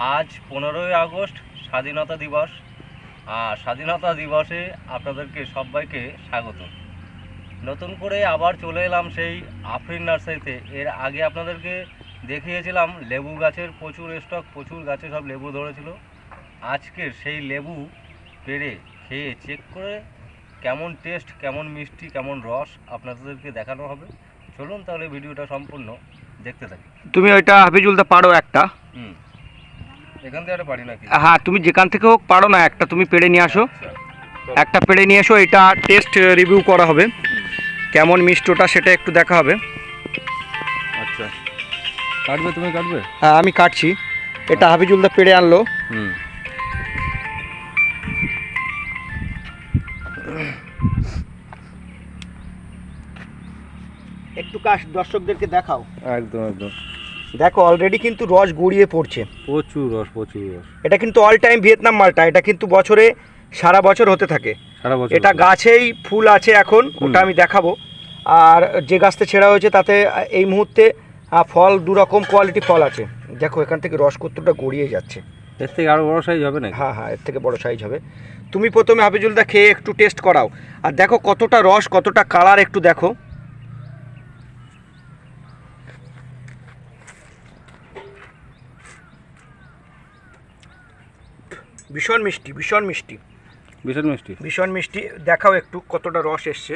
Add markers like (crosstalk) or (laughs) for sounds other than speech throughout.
আজ পনেরোই আগস্ট স্বাধীনতা দিবস। আর স্বাধীনতা দিবসে আপনাদেরকে সবাইকে স্বাগত। নতুন করে আবার চলে এলাম সেই আফরিন নার্সারিতে। এর আগে আপনাদেরকে দেখিয়েছিলাম লেবু গাছের প্রচুর স্টক প্রচুর গাছে সব লেবু ধরেছিল। আজকের সেই লেবু পেড়ে খেয়ে চেক করে কেমন টেস্ট কেমন মিষ্টি কেমন রস আপনাদেরকে দেখানো হবে। চলুন তাহলে ভিডিওটা সম্পূর্ণ দেখতে থাকি। তুমি ওইটা হাফিজুলদা পারো একটা। হুম এখান থেকে একটা পারি নাকি হ্যাঁ তুমি যেখান থেকে হোক পারো না একটা তুমি পেড়ে নিয়ে আসো। আচ্ছা। একটা পেড়ে নিয়ে এসো এটা টেস্ট রিভিউ করা হবে। কেমন মিষ্টি ওটা সেটা একটু দেখা হবে। আচ্ছা। কাটবে তুমি কাটবে? হ্যাঁ আমি কাটছি। এটা হাফিজুলদা পেড়ে আনলো। হুম। একটু কাশ দর্শকদেরকে দেখাও। একদম একদম। দেখো অলরেডি কিন্তু রস গড়িয়ে পড়ছে। প্রচুর রস প্রচুর রস। এটা কিন্তু অল টাইম ভিয়েতনাম মালটা এটা কিন্তু বছরে সারা বছর হতে থাকে। সারা বছর এটা গাছেই ফুল আছে এখন ওটা আমি দেখাবো। আর যে গাছটা ছেঁড়া হয়েছে তাতে এই মুহূর্তে ফল দু রকম কোয়ালিটি ফল আছে। দেখো এখান থেকে রস কতটা গড়িয়ে যাচ্ছে। এর থেকে আরও বড় সাইজ হবে না হ্যাঁ হ্যাঁ এর থেকে বড় সাইজ হবে। তুমি প্রথমে হাফিজুলদা খেয়ে একটু টেস্ট করাও। আর দেখো কতটা রস কতটা কালার একটু দেখো। ভীষণ মিষ্টি ভীষণ মিষ্টি। ভীষণ মিষ্টি। ভীষণ মিষ্টি দেখাও একটু কতটা রস এসছে।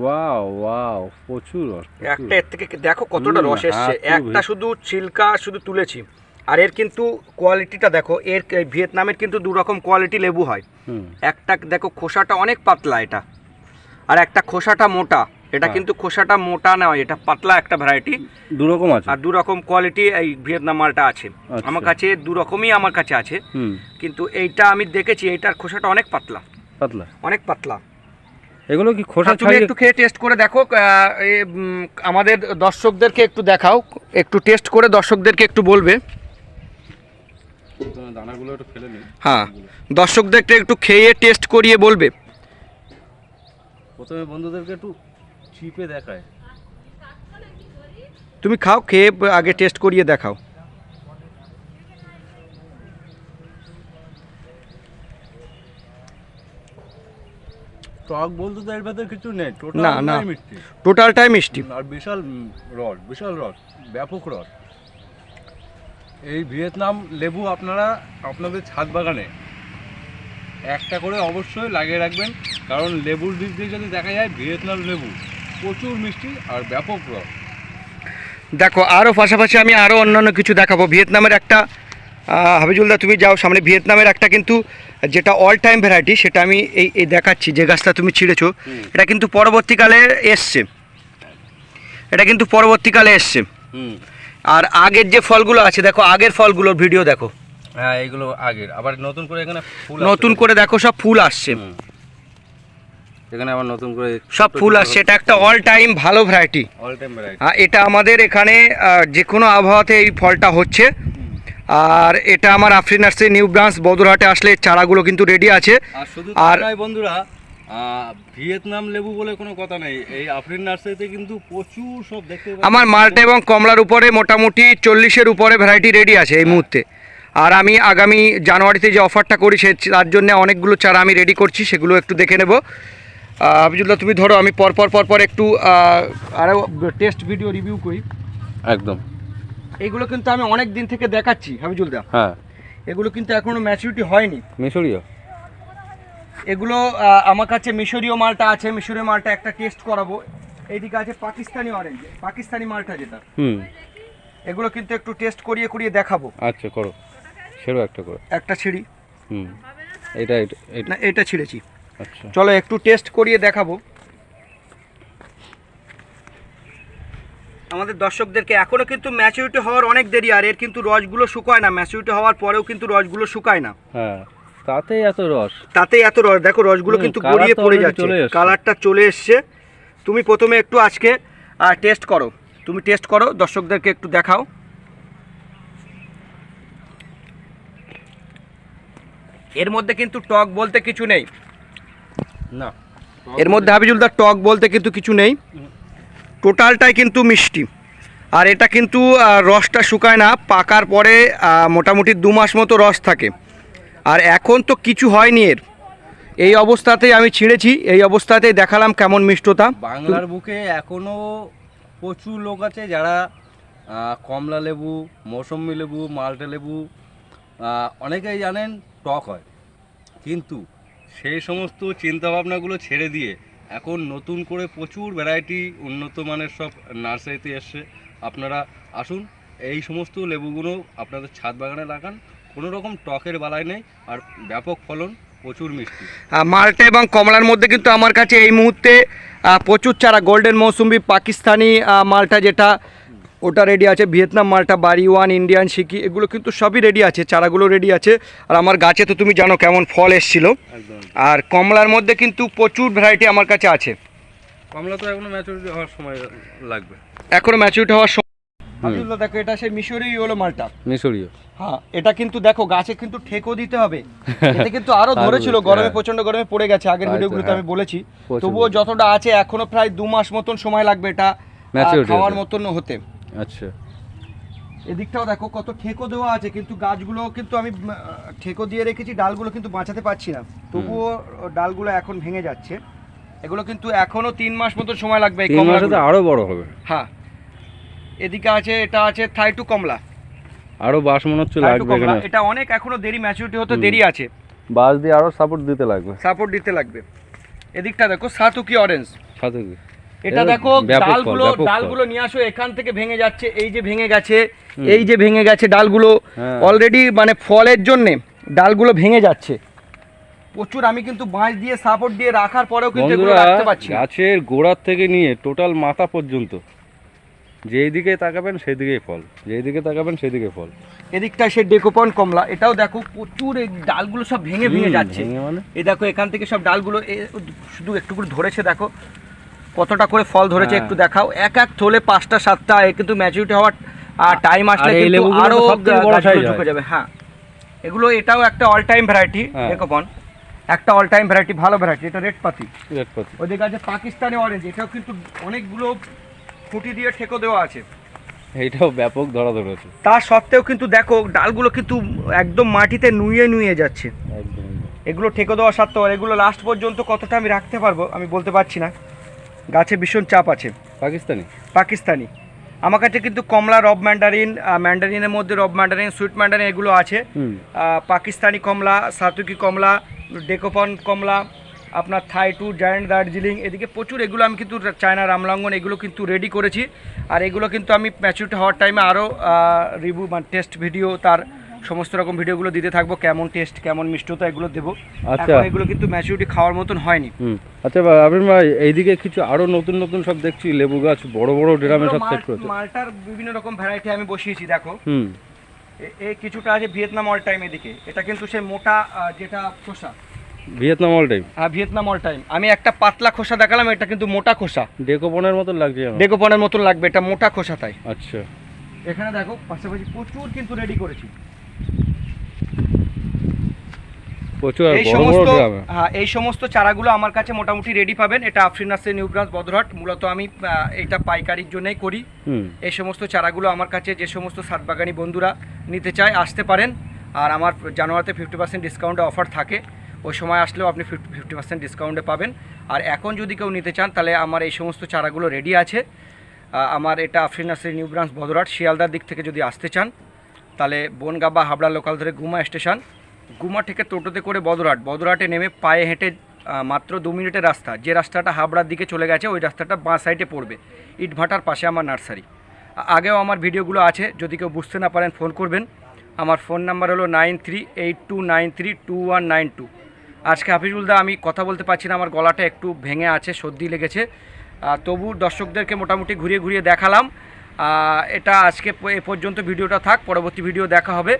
ওয়াও ওয়াও প্রচুর রস একটা এর থেকে দেখো কতটা রস এসছে। হ্যাঁ, একটা শুধু ছিলকা শুধু তুলেছি। আর এর কিন্তু কোয়ালিটিটা দেখো এর ভিয়েতনামের কিন্তু দু রকম কোয়ালিটি লেবু হয়। হুম। একটা দেখো খোসাটা অনেক পাতলা এটা। আর একটা খোসাটা মোটা। এটা হ্যাঁ। কিন্তু খোসাটা মোটা নয় এটা পাতলা একটা ভ্যারাইটি দু রকম আছে। আর দু রকম কোয়ালিটি এই ভিয়েতনাম মালটা আছে। আচ্ছা। আমার কাছে দু রকমই আমার কাছে আছে। কিন্তু এইটা আমি দেখেছি এইটার খোসাটা অনেক পাতলা। পাতলা? অনেক পাতলা। এগুলো কি খোসা তুমি একটু খেয়ে টেস্ট করে দেখো আমাদের দর্শকদেরকে একটু দেখাও একটু টেস্ট করে দর্শকদেরকে একটু বলবে। দানাগুলো একটু ফেলে হ্যাঁ দর্শকদেরকে একটু খেয়ে টেস্ট করিয়ে বলবে। প্রথমে বন্ধুদেরকে একটু চিপে দেখায়। তুমি খাও খেয়ে আগে টেস্ট করিয়ে দেখাও। টক বলতে তো এর ভেতরে কিছু নেই না, না। মিষ্টি। টোটালটাই মিষ্টি। আর বিশাল রস বিশাল রস ব্যাপক রস। এই ভিয়েতনাম লেবু আপনারা আপনাদের ছাদ বাগানে একটা করে অবশ্যই লাগিয়ে রাখবেন কারণ লেবুর দিক দিয়ে যদি দেখা যায় ভিয়েতনাম লেবু। প্রচুর মিষ্টি আর ব্যাপক রস। দেখো আরও পাশাপাশি আমি আরও অন্যান্য কিছু দেখাবো। ভিয়েতনামের একটা হাবিজুলদা তুমি যাও সামনে। ভিয়েতনামের একটা কিন্তু যেটা অল টাইম ভ্যারাইটি সেটা আমি এই এই দেখাচ্ছি যে গাছটা তুমি ছিঁড়েছো। এটা কিন্তু পরবর্তীকালে এসছে। এটা কিন্তু পরবর্তীকালে এসছে। আর আগের যে ফলগুলো আছে দেখো আগের ফলগুলোর ভিডিও দেখো। হ্যাঁ এগুলো আগের। আবার নতুন করে এখানে নতুন করে দেখো সব ফুল আসছে। এখানে আবার নতুন করে সব ফুল আসছে এটা একটা অল টাইম ভালো ভ্যারাইটি অল টাইম ভ্যারাইটি এটা আমাদের এখানে যে কোনো আবহাওয়াতে এই ফলটা হচ্ছে। আর এটা আমার আফরিন নার্সারি নিউ ব্রাঞ্চ বদরহাটে আসলে চারাগুলো কিন্তু রেডি আছে। আর বন্ধুরা ভিয়েতনাম লেবু বলে কোনো কথা নেই। এই আফরিন নার্সারিতে কিন্তু প্রচুর সব দেখতে আমার মালটা এবং কমলার উপরে মোটামুটি চল্লিশের উপরে ভ্যারাইটি রেডি আছে এই মুহূর্তে। আর আমি আগামী জানুয়ারিতে যে অফারটা করি সে তার জন্য অনেকগুলো চারা আমি রেডি করছি সেগুলো একটু দেখে নেব। হাবিজুল্লাহ তুমি ধরো আমি পরপর পরপর একটু আরও টেস্ট ভিডিও রিভিউ করি। একদম। এইগুলো কিন্তু আমি অনেক দিন থেকে দেখাচ্ছি হাবিজুলদা হ্যাঁ। এগুলো কিন্তু এখনও ম্যাচুরিটি হয়নি। মিশরীয়? এগুলো আমার কাছে মিশরীয় মালটা আছে মিশরীয় মালটা একটা টেস্ট করাবো। এইদিকে আছে পাকিস্তানি অরেঞ্জ পাকিস্তানি মালটা যেটা। হুম। এগুলো কিন্তু একটু টেস্ট করিয়ে করিয়ে দেখাবো। আচ্ছা করো। ছেড়ো একটা করো। একটা ছিঁড়ি। হুম। এটা এটা। না এটা ছিঁড়েছি। চলো একটু টেস্ট করিয়ে দেখাবো। আমাদের দর্শকদেরকে এখনও কিন্তু ম্যাচুরিটি হওয়ার অনেক দেরি আর এর কিন্তু রসগুলো শুকায় না। ম্যাচুরিটি হওয়ার পরেও কিন্তু রসগুলো শুকায় না। হ্যাঁ তাতেই এত রস। তাতে এত রস। দেখো রসগুলো কিন্তু গড়িয়ে পড়ে যাচ্ছে। কালারটা চলে এসছে। তুমি প্রথমে একটু আজকে টেস্ট করো। তুমি টেস্ট করো দর্শকদেরকে একটু দেখাও। এর মধ্যে কিন্তু টক বলতে কিছু নেই। না। এর মধ্যে হাবিজুলদার টক বলতে কিন্তু কিছু নেই। টোটালটাই কিন্তু মিষ্টি। আর এটা কিন্তু রসটা শুকায় না পাকার পরে মোটামুটি দু মাস মতো রস থাকে। আর এখন তো কিছু হয়নি এর। এই অবস্থাতেই আমি ছিঁড়েছি এই অবস্থাতেই দেখালাম কেমন মিষ্টতা। বাংলার বুকে এখনও প্রচুর লোক আছে যারা কমলা লেবু মৌসম্বি লেবু মালটা লেবু অনেকেই জানেন টক হয়। কিন্তু সেই সমস্ত চিন্তাভাবনাগুলো ছেড়ে দিয়ে এখন নতুন করে প্রচুর ভ্যারাইটি উন্নত মানের সব নার্সারিতে এসছে আপনারা আসুন, এই সমস্ত লেবুগুলো আপনাদের ছাদ বাগানে লাগান, কোনো রকম টকের বালাই নেই আর ব্যাপক ফলন, প্রচুর মিষ্টি। মালটা এবং কমলার মধ্যে কিন্তু আমার কাছে এই মুহূর্তে প্রচুর চারা গোল্ডেন মৌসুম্বি পাকিস্তানি মালটা যেটা ওটা রেডি আছে ভিয়েতনাম মালটা বাড়ি ওয়ান ইন্ডিয়ান সিকি এগুলো কিন্তু সবই রেডি আছে চারাগুলো রেডি আছে। আর আমার গাছে তো তুমি জানো কেমন ফল এসছিল। আর কমলার মধ্যে কিন্তু প্রচুর ভ্যারাইটি আমার কাছে আছে। কমলা তো এখনও ম্যাচুরিটি হওয়ার সময় লাগবে। এখনও ম্যাচুরিটি হওয়ার সময় দেখো এটা সেই মিশরি হলো মালটা। মিশরীয়। হ্যাঁ এটা কিন্তু দেখো গাছে কিন্তু ঠেকো দিতে হবে। (laughs) এতে কিন্তু আরও ধরেছিল গরমে হ্যাঁ। প্রচণ্ড গরমে পড়ে গেছে আগের তাই ভিডিওগুলোতে হ্যাঁ। আমি বলেছি তবুও যতটা আছে এখনও প্রায় দু মাস মতন সময় লাগবে এটা খাওয়ার মতন হতে। আচ্ছা। এদিকটাও দেখো কত ঠেকো দেওয়া আছে কিন্তু গাছগুলো কিন্তু আমি ঠেকো দিয়ে রেখেছি ডালগুলো কিন্তু বাঁচাতে পারছি না। তবুও ডালগুলো এখন ভেঙে যাচ্ছে। এগুলো কিন্তু এখনও তিন মাস মতো সময় লাগবে এই। আরও বড় হবে। হ্যাঁ। এদিকে আছে এটা আছে থাই টু কমলা। আরও বাস মনে হচ্ছে লাগবে এটা অনেক এখনও দেরি ম্যাচুরিটি হতে দেরি আছে। বাস দিয়ে আরও সাপোর্ট দিতে লাগবে। সাপোর্ট দিতে লাগবে। এদিকটা দেখো সাতুকি অরেঞ্জ সাথে কি এটা দেখো ডালগুলো ডালগুলো নিয়ে আসো এখান থেকে ভেঙে যাচ্ছে এই যে ভেঙে গেছে এই যে ভেঙে গেছে ডালগুলো হ্যাঁ। অলরেডি মানে ফলের জন্যে ডালগুলো ভেঙে যাচ্ছে। প্রচুর আমি কিন্তু বাঁশ দিয়ে সাপোর্ট দিয়ে রাখার পরেও কিন্তু এগুলো রাখতে পারছি গাছের গোড়ার থেকে নিয়ে টোটাল মাথা পর্যন্ত যেই দিকে তাকাবেন সেই দিকেই ফল যেই দিকে তাকাবেন সেই দিকে ফল। এদিকটা সে ডেকোপন কমলা এটাও দেখো প্রচুর এই ডালগুলো সব ভেঙে ভেঙে যাচ্ছে। মানে? এই দেখো এখান থেকে সব ডালগুলো শুধু একটু করে ধরেছে দেখো। কতটা করে ফল ধরেছে হ্যাঁ। একটু দেখাও। এক এক থলে পাঁচটা সাতটা কিন্তু ম্যাচুরিটি হওয়ার টাইম আসলে কিন্তু আরও হয়। ঢুকে যাবে হ্যাঁ। এগুলো এটাও একটা অল টাইম ভ্যারাইটি। ডেকোপন একটা অল টাইম ভ্যারাইটি ভালো ভ্যারাইটি এটা রেড পাতি। রেড পাতি। ওদিকে আছে পাকিস্তানি অরেঞ্জ এটাও কিন্তু অনেকগুলো খুঁটি দিয়ে ঠেকো দেওয়া আছে। এইটাও ব্যাপক ধরা ধরেছে। তা সত্ত্বেও কিন্তু দেখো ডালগুলো কিন্তু একদম মাটিতে নুয়ে নুয়ে যাচ্ছে। একদম। এগুলো ঠেকো দেওয়া সত্ত্বেও এগুলো লাস্ট পর্যন্ত কতটা আমি রাখতে পারব আমি বলতে পারছি না। গাছে ভীষণ চাপ আছে। পাকিস্তানি? পাকিস্তানি। আমার কাছে কিন্তু কমলা রব ম্যান্ডারিন ম্যান্ডারিনের মধ্যে রব ম্যান্ডারিন সুইট ম্যান্ডারিন এগুলো আছে। পাকিস্তানি কমলা সাতুকি কমলা ডেকোপন কমলা আপনার থাই টু জায়ান্ট দার্জিলিং এদিকে প্রচুর এগুলো আমি কিন্তু চায়না রামলঙ্গন এগুলো কিন্তু রেডি করেছি। আর এগুলো কিন্তু আমি ম্যাচুরিটি হওয়ার টাইমে আরও রিভিউ মানে টেস্ট ভিডিও তার সমস্ত রকম ভিডিওগুলো দিতে থাকব কেমন টেস্ট কেমন মিষ্টতা এগুলো দেবো। আচ্ছা। এগুলো কিন্তু ম্যাচুরিটি খাওয়ার মতন হয়নি। আচ্ছা ভাই আপনি ভাই এইদিকে কিছু আরও নতুন নতুন সব দেখছি লেবু গাছ বড় বড় ড্রামে সব সেট করেছে। মালটার বিভিন্ন রকম ভ্যারাইটি আমি বসিয়েছি দেখো। হুম। এ- এ কিছুটা আছে ভিয়েতনাম অল টাইম এদিকে। এটা কিন্তু সে মোটা যেটা খোসা। ভিয়েতনাম অল টাইম হ্যাঁ ভিয়েতনাম অল টাইম আমি একটা পাতলা খোসা দেখালাম এটা কিন্তু মোটা খোসা। ডেকোপনের মতো লাগছে আমার ডেকোপনের মতন লাগবে এটা মোটা খোসা তাই। আচ্ছা। এখানে দেখো পাশাপাশি প্রচুর কিন্তু রেডি করেছি। প্রচুর এই সমস্ত হ্যাঁ এই সমস্ত চারাগুলো আমার কাছে মোটামুটি রেডি পাবেন। এটা Afrin nursery new branch Badarhat. মূলত আমি এটা পাইকারির জন্যই করি। এই সমস্ত চারাগুলো আমার কাছে যে সমস্ত সাতবাগানি বন্ধুরা নিতে চায় আসতে পারেন। আর আমার জানুয়ারিতে ফিফটি পার্সেন্ট ডিসকাউন্টে অফার থাকে। ওই সময় আসলেও আপনি ফিফটি ফিফটি পার্সেন্ট ডিসকাউন্টে পাবেন। আর এখন যদি কেউ নিতে চান তাহলে আমার এই সমস্ত চারাগুলো রেডি আছে। আমার এটা Afrin nursery new branch Badarhat শিয়ালদার দিক থেকে যদি আসতে চান তাহলে বনগাবা হাবড়া লোকাল ধরে গুমা স্টেশন গুমা থেকে টোটোতে করে বদরাট বদরাটে নেমে পায়ে হেঁটে মাত্র দু মিনিটের রাস্তা। যে রাস্তাটা হাবড়ার দিকে চলে গেছে, ওই রাস্তাটা বাঁ সাইডে পড়বে। ইটভাটার পাশে আমার নার্সারি। আগেও আমার ভিডিওগুলো আছে, যদি কেউ বুঝতে না পারেন ফোন করবেন। আমার ফোন নাম্বার হলো nine three eight two nine three two one nine two. আজকে হাফিজুলদা আমি কথা বলতে পারছি না, আমার গলাটা একটু ভেঙে আছে, সর্দি লেগেছে। তবু দর্শকদেরকে মোটামুটি ঘুরিয়ে ঘুরিয়ে দেখালাম। এটা আজকে এ পর্যন্ত ভিডিওটা থাক, পরবর্তী ভিডিও দেখা হবে।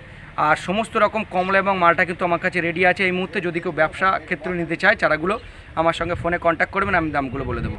আর সমস্ত রকম কমলা এবং মালটা কিন্তু আমার কাছে রেডি আছে এই মুহূর্তে। যদি কেউ ব্যবসা ক্ষেত্রে নিতে চায় চারাগুলো, আমার সঙ্গে ফোনে কন্ট্যাক্ট করবেন, আমি দামগুলো বলে দেবো।